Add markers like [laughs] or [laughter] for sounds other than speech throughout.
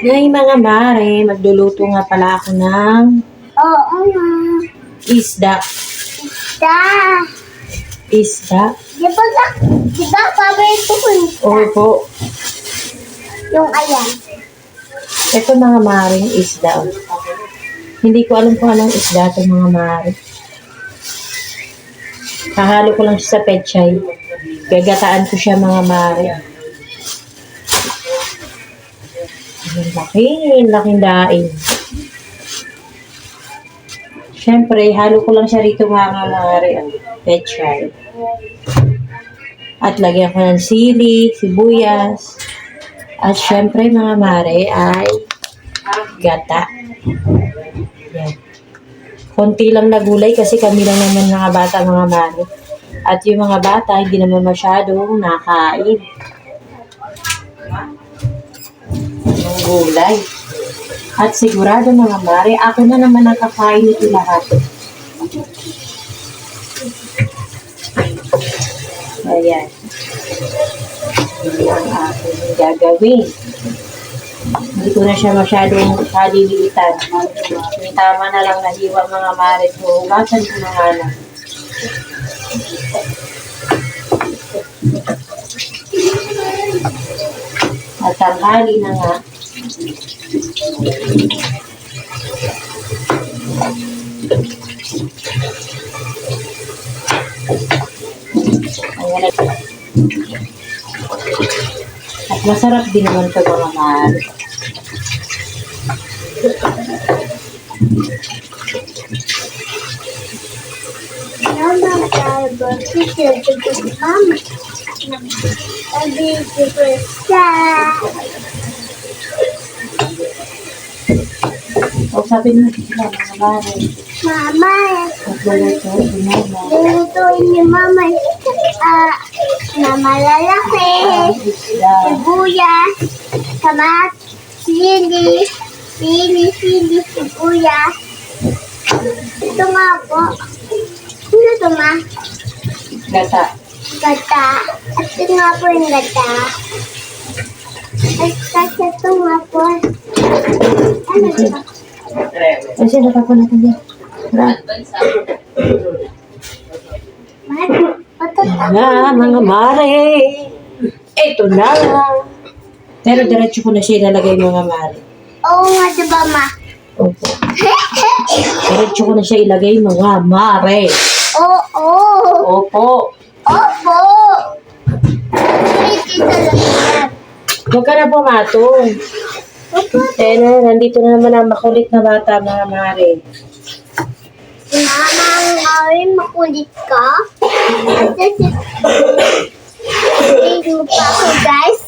Nay mga mare, magluluto nga pala ako ng Oo nga. isda. Da. Isda? Di ba di ba paborito ko yung isda? Oo po. Yung ayan. Ito mga maring isda. Hindi ko alam kung anong isda ito mga mare. Kahalo ko lang siya sa pechay. Gagataan ko siya mga mare. Ang laki, ang laking daing. Siyempre, halo ko lang siya rito mga mare. ang Pechay. At lagyan ko ng sili, sibuyas. At syempre mga mare ay gata. Yan. Konti lang na gulay kasi kami lang naman mga bata mga mare. At yung mga bata hindi naman masyadong nakain. Ng gulay. At sigurado mga mare, ako na naman ang kakain nito lahat. Ayan. Yan ang aking gagawin. Hindi ko na siya masyadong kalilitan. Tama na lang nahiwa mga marit mo. Hugasan ko na nga. At tanghali na nga. Ayan. At masarap din naman ito mga mahal. Mama, tayo ba? Teacher, teacher, mama. Sabi, teacher, sa. O sabi mo sila mga mahal. Mama, Magluluto, ginama. lulutuin ni mama. Ah, na malalaki. Sibuyas. Kamat. Sili. Sili, sili, sibuyas. Ito nga po. Ano ito ma? Gata. Gata. At ito nga po yung gata. At kasi ito nga po. Ano ito? Kasi. Mat? Patata. Na, mga mare. Ito na. Pero diretso ko na siya ilalagay mga mare. Oo nga, diba ma? Opo. Diretso ko na siya ilagay mga mare. Oo. Opo. Opo. Hindi talaga. Huwag ka na pumatong. Eh, na, nandito na naman ang makulit na bata, mga mare. Mama, ay makulit ka. Hindi mo pa ako, guys.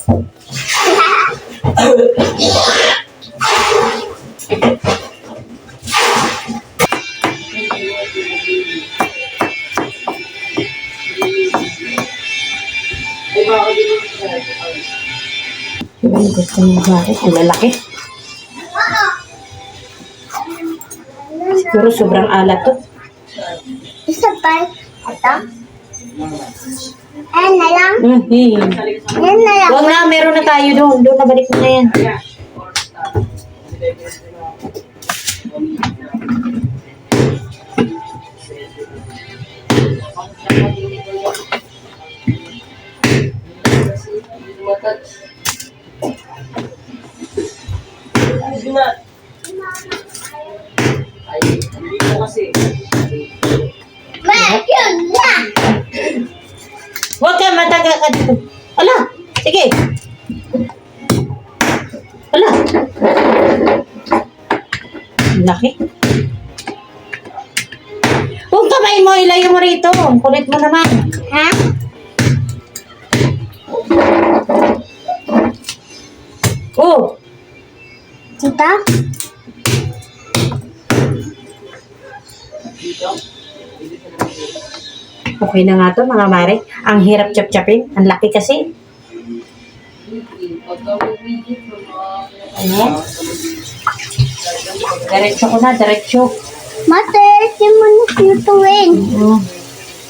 [laughs] Ay, gusto mo bakit? Ang lalaki. Siguro sobrang alat to. Isa pa. Ito. Ayan na lang. Hmm, eh. Ayan na lang. Huwag na, meron na tayo doon. Doon, nabalik mo na yan. Ma, yun na. Huwag ka, mataga ka dito. Ala, sige. Ala. Laki. Huwag kamay mo, ilayo mo rito. Kulit mo naman. Ha? Oh, Tita? okay na nga to mga mare. Ang hirap chap-chapin. Ang laki kasi. Ayan. Diretso ko na, diretso. Mate, di mo na. Mm.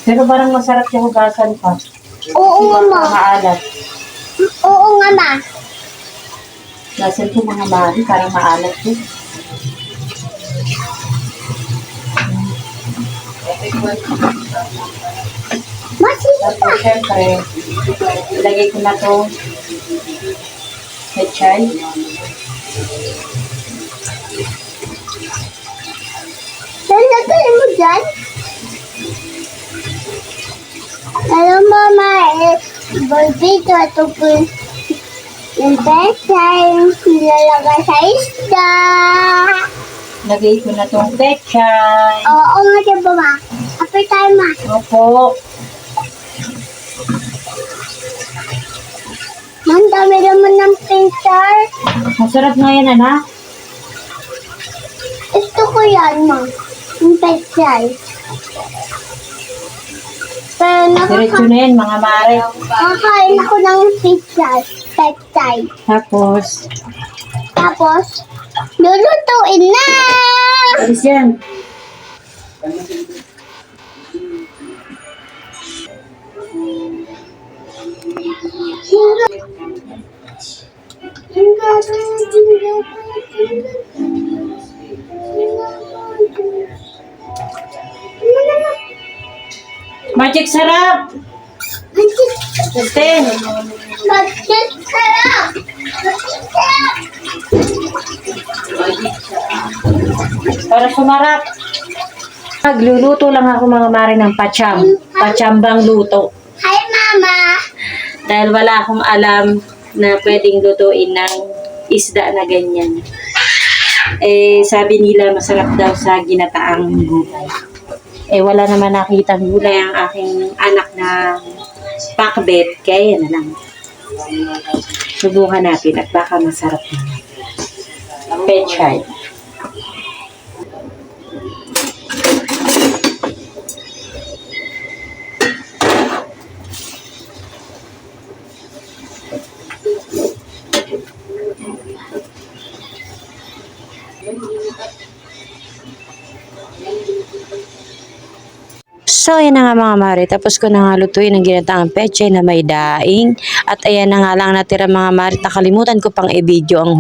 Pero parang masarap yung hugasan pa. Oo nga, ma. Maalat. Oo nga, ma. Lasan po mga mari, parang maalat po. Masita. Tapos, syempre, ilagay ko na to pechay. Lalagay mo dyan? Hello, Mama. Eh, Borbito, ito po yung- yung nilalagay sa isda. Lagay ko na tong pechay. Oo nga, diba, Ma? Apay tayo, Ma. Opo. Ang dami naman ng picture. Masarap nga yan, anak. Gusto ko yan, Ma. Yung picture. Pero Diretso na yan, mga mare. nakakain ako ng picture. Picture. Tapos, Tapos, lulutuin na! alis yan. Magic sarap! Ten. Bakit sarap? Bakit sarap? Para sumarap. Nagluluto lang ako mga mare ng pacham. Pachambang luto. Hi, Mama! Dahil wala akong alam na pwedeng lutuin ng isda na ganyan. Eh, sabi nila masarap daw sa ginataang gulay. Eh, wala naman nakitang gulay ang aking anak na pakbet. Kaya yan na lang. Subukan natin at baka masarap naman. Pechay. So, ayan na nga mga mare. Tapos ko na nga lutuin ang ginataang peche na may daing. At ayan na nga lang natira mga mare. Nakalimutan ko pang i-video ang